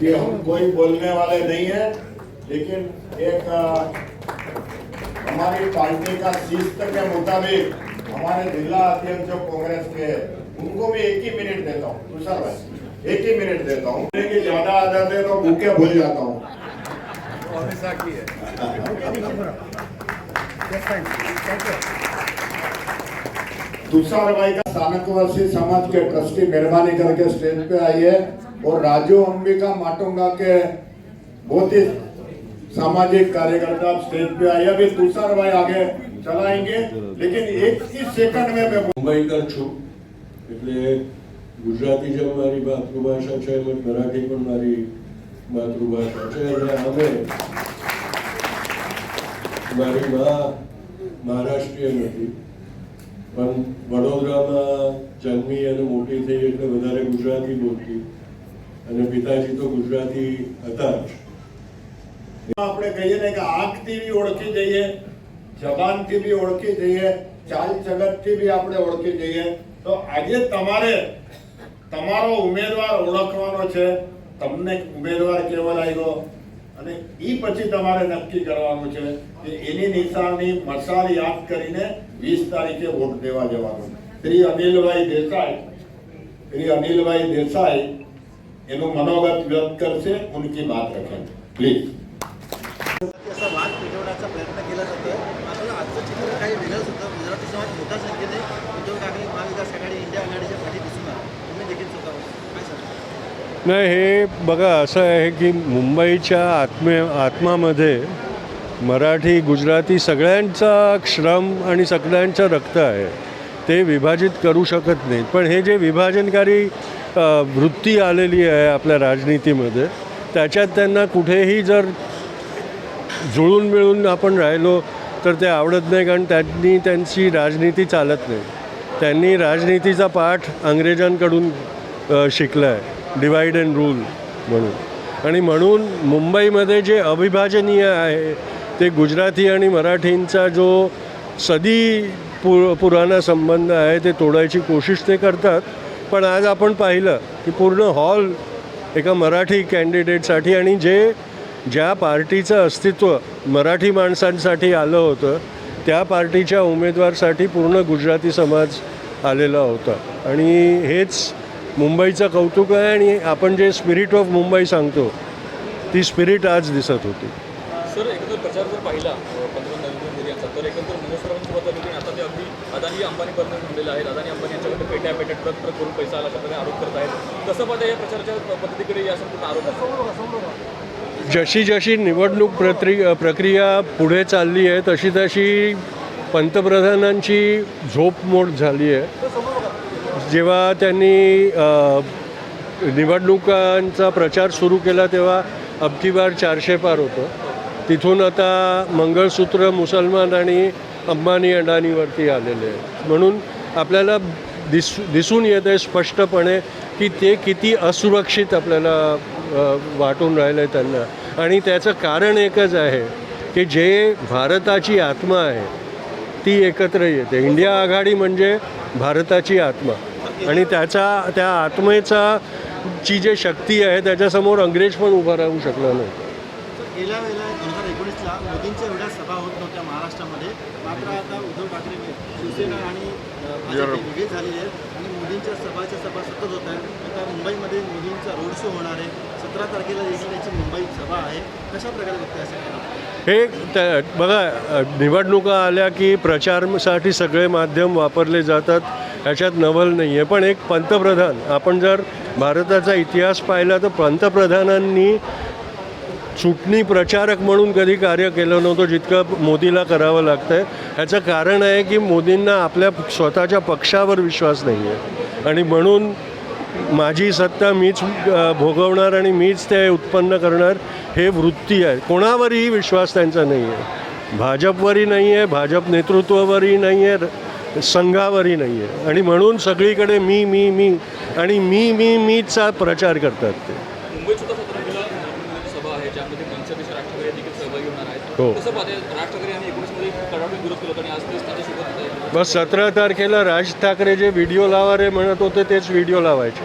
कि हम कोई बोलने वाले नहीं है, लेकिन एक हमारी पार्टी का शिस्त के मुताबिक हमारे जिला अध्यक्ष जो कांग्रेस के उनको भी एक ही मिनट देता हूँ। तुषार भाई, एक ही मिनट देता हूँ। कि ज़्यादा आदत है तो भूखे भूल जाता हूँ। तुषार भाई का समाज के ट्रस्टी मेहरबानी करके स्टेज पे आई है। और राजू अंबिका माटुंगा के बहुत ही सामाजिक कार्यकर्ता स्टेज पे आए अभी तुषार भाई आगे चलाएंगे लेकिन एक ही सेकंड में मैं મુંબઈકર છું એટલે ગુજરાતી જેમ મારી માતૃભાષા છે એમ જ મરાઠી પણ મારી માતૃભાષા છે અને અમે મારી મા મહારાષ્ટ્રીયન હતી પણ વડોદરામાં જન્મી અને મોટી થઈ એટલે વધારે ગુજરાતી બોલતી અને પિતાજી તો ગુજરાતી હતા આપણે કહીએ ને કે આંખથી બી ઓળખી જઈએ, જબાનથી બી ઓળખી જઈએ, ચાલ જગતથી બી આપણે ઓળખી જઈએ. તો આજે તમારે તમારો ઉમેદવાર ઓળખવાનો છે. તમને ઉમેદવાર કેવો લાગ્યો અને એ પછી તમારે નક્કી કરવાનું છે કે એની નિશાની મસાલ યાદ કરીને વીસ તારીખે વોટ દેવા જવાનું. શ્રી અનિલભાઈ દેસાઈ, શ્રી અનિલભાઈ દેસાઈ એનું મનોગત વ્યક્ત કરશે ઉનકી બાત રखें प्लीज नाही हे बघा असं आहे की मुंबईच्या आत्मे आत्मामध्ये मराठी गुजराती सगळ्यांचा श्रम आणि सगळ्यांचं रक्त आहे. ते विभाजित करू शकत नाहीत. पण हे जे विभाजनकारी वृत्ती आलेली आहे आपल्या राजनीतीमध्ये. त्याच्यात त्यांना कुठेही जर जुळून मिळून आपण राहिलो तर ते आवडत नाही कारण त्यांनी त्यांची राजनीती चालत नाही. त्यांनी राजनीतीचा पाठ अंग्रेजांकडून शिकला आहे डिवाईड अँड रूल म्हणून. आणि म्हणून मुंबईमध्ये जे अविभाजनीय आहे ते गुजराती आणि मराठींचा जो सदी पु पुराणा संबंध आहे ते तोडायची कोशिश ते करतात. पण आज आपण पाहिलं की पूर्ण हॉल एका मराठी कॅन्डिडेटसाठी आणि जे ज्या पार्टीचं अस्तित्व मराठी माणसांसाठी आलं होतं त्या पार्टीच्या उमेदवारसाठी पूर्ण गुजराती समाज आलेला होता. आणि हेच मुंबईचं कौतुक आहे आणि आपण जे स्पिरिट ऑफ मुंबई सांगतो ती स्पिरिट आज दिसत होती. जर प्रचार जर पाहिला पंतप्रधान नरेंद्र मोदी यांचा तर एकंदर मनोसरावांसोबत आलेले आणि आता ते अगदी अदानी अंबानीपर्यंत थांबलेले आहेत. अदानी अंबानी यांच्याकडे पेट्या पेट्या ट्रक ट्रक करून पैसा आला अशा आरोप करत आहेत. तसं पाहता या प्रचाराच्या पद्धतीकडे या संपूर्ण आरोप आहे जशी जशी निवडणूक प्रक्रि प्रक्रिया पुढे चालली आहे तशी तशी पंतप्रधानांची झोपमोड झाली आहे. जेव्हा त्यांनी निवडणुकांचा प्रचार सुरू केला तेव्हा अबकी बार चारशे पार होतं. तिथून आता मंगळसूत्र मुसलमान आणि अंबानी अडाणीवरती आलेले आहे म्हणून आपल्याला दिस दिसून येत आहे स्पष्टपणे की ते किती असुरक्षित आपल्याला वाटून राहिलं आहे त्यांना. आणि त्याचं कारण एकच आहे की जे भारताची आत्मा आहे ती एकत्र येते. इंडिया आघाडी म्हणजे भारताची आत्मा. आणि त्याचा त्या आत्मेचा ची जे शक्ती आहे त्याच्यासमोर अंग्रेज पण उभा राहू शकला नाही. गेल्या वेळेला दोन हजार एकोणीसला मोदींच्या एवढ्या सभा होत नव्हत्या महाराष्ट्रामध्ये. मात्र आता उद्धव ठाकरे शिवसेना आणि वेगळे झालेले आहेत आणि मोदींच्या सभाच्या सभा सतत होत आहेत. आता मुंबईमध्ये मोदींचा रोड शो होणार आहे. सतरा तारखेला देखील त्याची मुंबईत सभा आहे. कशा प्रकारे बघताय असं हे त्या- बघा निवडणुका आल्या की प्रचारासाठी सगळे माध्यम वापरले जातात. ह्याच्यात नवल नाही आहे पण एक पंतप्रधान आपण जर भारताचा इतिहास पाहिला तर पंतप्रधानांनी चुटणी प्रचारक म्हणून कधी कार्य केलं नव्हतं जितकं मोदीला करावं लागतं आहे ह्याचं कारण आहे की मोदींना आपल्या स्वतःच्या पक्षावर विश्वास नाही आहे आणि म्हणून माझी सत्ता मीच भोगवणार आणि मीच ते उत्पन्न करणार हे वृत्ती आहे. कोणावरही विश्वास त्यांचा नाही आहे भाजपवरही नाही आहे भाजप नेतृत्वावरही नाही आहे संघावरही नाही आहे आणि म्हणून सगळीकडे मी मी मी आणि मी मी मीचा प्रचार करतात ते मुंबईत सुद्धा सतरा मेला नरेंद्र सभा आहे ज्यामध्ये पंचदेश राज ठाकरे देखील सहभागी होणार आहेत हो. कसं पाहते राज ठाकरे यांनी एकोणीसमध्ये कडाडून विरोध केला होता आणि आज तेच त्यांच्यासोबत आहेत. बस सतरा तारखेला राज ठाकरे जे व्हिडिओ लावा रे म्हणत होते तेच व्हिडिओ लावायचे.